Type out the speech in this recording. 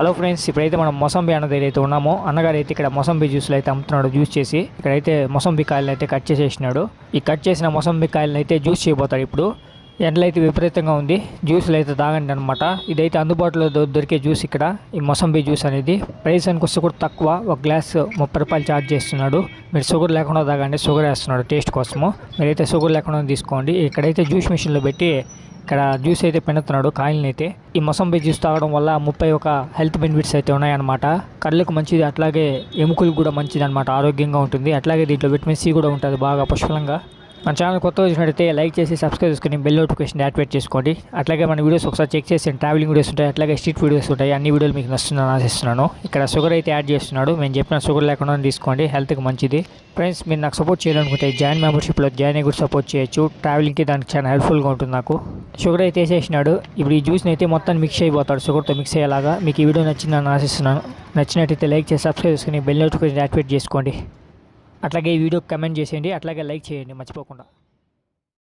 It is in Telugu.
హలో ఫ్రెండ్స్ ఇప్పుడైతే మనం మొసంబి అన్న దగ్గర అయితే ఉన్నామో అన్నగారు అయితే ఇక్కడ మొసంబి జ్యూస్లు అయితే అమ్ముతున్నాడు జ్యూస్ చేసి ఇక్కడైతే మొసంబి కాయలను అయితే కట్ చేసేసినాడు. ఈ కట్ చేసిన మొసంబి కాయలను అయితే జ్యూస్ చేయబోతాడు ఇప్పుడు. ఎండలు అయితే విపరీతంగా ఉంది జ్యూస్లు అయితే తాగండి అనమాట ఇదైతే అందుబాటులో దొరికే జ్యూస్ ఇక్కడ ఈ మొసంబి జ్యూస్ అనేది. ప్రైస్ అనుకొస్తే కూడా తక్కువ ఒక గ్లాస్ ముప్పై రూపాయలు ఛార్జ్ చేస్తున్నాడు. మీరు షుగర్ లేకుండా తాగండి షుగర్ వేస్తున్నాడు టేస్ట్ కోసము. మీరైతే షుగర్ లేకుండా తీసుకోండి. ఇక్కడైతే జ్యూస్ మిషన్లో పెట్టి ఇక్కడ జ్యూస్ అయితే పెనుతున్నాడు కాయలని అయితే. ఈ మొసంబి జ్యూస్ తాగడం వల్ల ముప్పై ఒక హెల్త్ బెనిఫిట్స్ అయితే ఉన్నాయన్నమాట. కళ్ళకు మంచిది అట్లాగే ఎముకలకు కూడా మంచిది అనమాట ఆరోగ్యంగా ఉంటుంది. అట్లాగే దీంట్లో విటమిన్ సి కూడా ఉంటుంది బాగా పుష్కలంగా. మన ఛానల్ కొత్త చూసినట్టయితే లైక్ చేసి సబ్స్క్రైబ్ చేసుకుని బెల్ నోటిఫికేషన్ యాక్టివేట్ చేసుకోండి. అట్లాగే మన వీడియోస్ ఒకసారి చెక్ చేసి ట్రావెలింగ్ వీడియోస్ ఉంటాయి అట్లాగే స్ట్రీట్ వీడియోస్ ఉంటాయి అన్ని వీడియోలు మీకు నచ్చుతుందని ఆశిస్తున్నాను. ఇక్కడ షుగర్ అయితే యాడ్ చేస్తున్నాడు. మేము చెప్పిన షుగర్ లేకుండా తీసుకోండి హెల్త్కి మంచిది. ఫ్రెండ్స్ మీరు నాకు సపోర్ట్ చేయాలనుకుంటే జాయిన్ మెంబర్షిప్లో జాయిన్ అయ్యి కూడా సపోర్ట్ చేయొచ్చు. ట్రావెలింగ్కి దానికి చాలా హెల్ప్ఫుల్గా ఉంటుంది నాకు. షుగర్ అయితే వేసేసినాడు. ఇప్పుడు ఈ జ్యూస్ని అయితే మొత్తం మిక్స్ అయిపోతాడు షుగర్తో మిక్స్ అయ్యేలాగా. మీకు ఈ వీడియో నచ్చిందని ఆశిస్తున్నాను. నచ్చినట్టయితే లైక్ చేసి సబ్స్క్రైబ్ చేసుకుని బెల్ నోటిఫికేషన్ యాక్టివేట్ చేసుకోండి. అట్లాగే ఈ వీడియో కమెంట్ చేసేయండి అట్లాగే లైక్ చేయండి మర్చిపోకుండా.